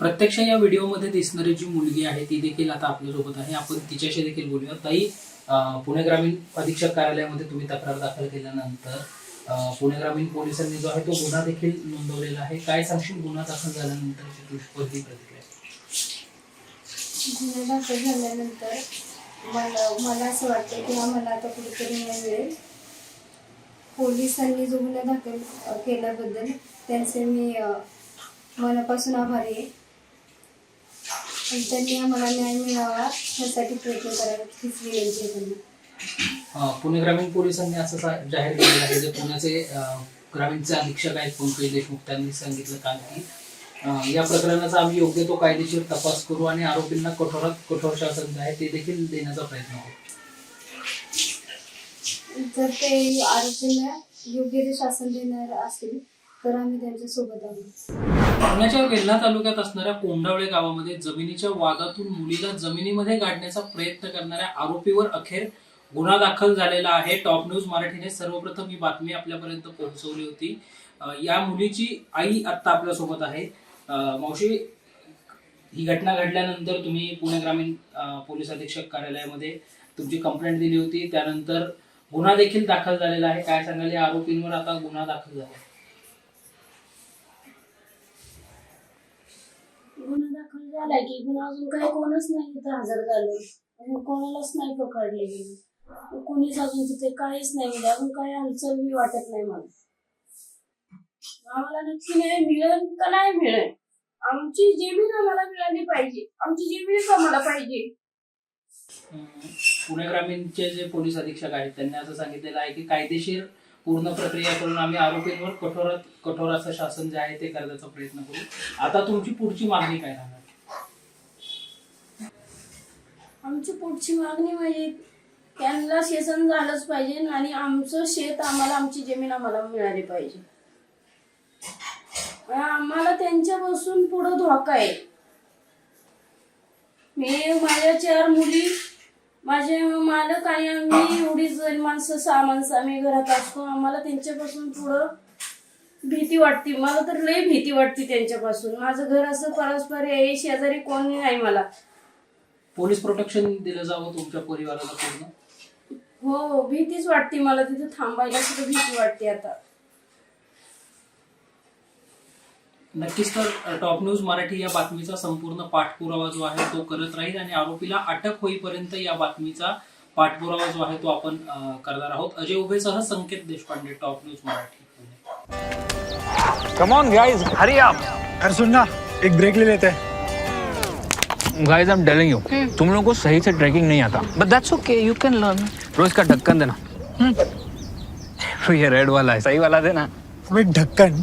प्रत्यक्ष या व्हिडिओमध्ये दिसणारी जी मुलगी आहे ती देखील आता आपल्यासोबत आहे. आपण तिच्याशी देखील बोलूया. ताई पुणे ग्रामीण अधीक्षक कार्यालयामध्ये तुम्ही तक्रार दाखल केल्यानंतर पुणे ग्रामीण पोलिसांनी जो आहे तो गुन्हा देखील नोंदवलेला आहे. काय सांगशील? गुन्हा दाखल झाल्यानंतर प्रतिक्रिया? गुन्हा दाखल झाल्यानंतर मला मला असं वाटतं की आम्हाला आता कुठेतरी न्याय मिळेल. पोलिसांनी जो गुन्हा दाखल केल्याबद्दल त्यांचे मी मनापासून आभारी आहे. आणि त्यांनी आम्हाला न्याय मिळावा यासाठी प्रयत्न करावे हीच विनंती आहे त्यांना. अं, पुणे ग्रामीण पोलिसांनी असं सा- जाहीर केलेलं आहे जे पुण्याचे अं, ग्रामीणचे अधीक्षक आहेत पंकज देशमुख त्यांनी सांगितलं काल की अं, या प्रकरणाचा आम्ही योग्य तो कायदेशीर तपास करू आणि आरोपींना कठोरात कठोर शासन जे आहे ते देखील देण्याचा प्रयत्न करू. जर ते आरोपींना योग्य ते शासन देणार असतील तर आम्ही त्यांच्यासोबत आहोत. पुण्याच्या वेल्हा तालुक्यात असणाऱ्या कोंडावळे गावामध्ये जमिनीच्या वादातून मुलीला जमिनीमध्ये गाडण्याचा प्रयत्न करणाऱ्या आरोपीवर अखेर गुन्हा दाखल झालेला आहे. टॉप न्यूज मराठीने सर्वप्रथम ही बातमी आपल्यापर्यंत पोहोचवली होती. या मुलीची आई आत्ता आपल्यासोबत आहे. मावशी ही घटना घडल्यानंतर तुम्ही पुणे ग्रामीण पोलीस अधीक्षक कार्यालयामध्ये तुमची कंप्लेंट दिली होती. त्यानंतर गुन्हा देखील दाखल झालेला आहे. काय सांगाल या आरोपींवर आता गुन्हा दाखल झाला गुन्हा दाखल झालाय की पण अजून काही कोणच नाही तिथे हजर झालं. कोणालाच नाही पकडले गेले कोणीच अजून तिथे काहीच नाही म्हणजे अजून काही हालचाल बी वाटत नाही मला. आम्हाला नक्की नाही मिळेल का नाही मिळेल. आमची जमीन आम्हाला मिळाली पाहिजे. आमची जमीन आम्हाला पाहिजे. पुणे ग्रामीणचे जे पोलीस अधीक्षक आहेत त्यांनी असं सांगितलेलं आहे की कायदेशीर पूर्ण प्रक्रिया करून आम्ही आरोपींवर कठोरात कठोर असं शासन जे आहे ते करण्याचा प्रयत्न करू. आता तुमची पुढची मागणी काय राहणार? आमची पुढची मागणी म्हणजे त्यांना शेसन झालंच पाहिजे आणि आमचं शेत आम्हाला आमची जमीन आम्हाला मिळाली पाहिजे. आम्हाला त्यांच्यापासून पुढं धोका आहे. मी माझ्या चार मुली माझे मालक आणि आम्ही एवढी जण माणसं सहा माणसं आम्ही घरात असतो आम्हाला त्यांच्यापासून पुढं भीती वाटते. मला तर लय भीती वाटते त्यांच्यापासून. माझं घर असं परस्पर आहे शेजारी कोणी नाही मला. पोलीस प्रोटेक्शन दिलं जावं तुमच्या परिवाराला पूर्ण? हो भीतीच वाटते मला. तिथे थांबायला सुद्धा भीती वाटते आता. नक्कीच तर टॉप न्यूज मराठी या बातमीचा संपूर्ण पाठपुरावा जो आहे तो करत राहील आणि आरोपीला अटक होईपर्यंत या बातमीचा पाठपुरावा जो आहे तो आपण करणार आहोत. Ajay उभेसह Sanket Deshpande top news Marathi come on guys hurry up अरे सुन ना एक ब्रेक ले लेते. हैं guys I am telling you तुम लोगों को सही से ट्रैकिंग नहीं आता. But that's okay, you can learn. रोज का ढक्कन देना. ये रेड वाला है. सही वाला देना. ढक्कन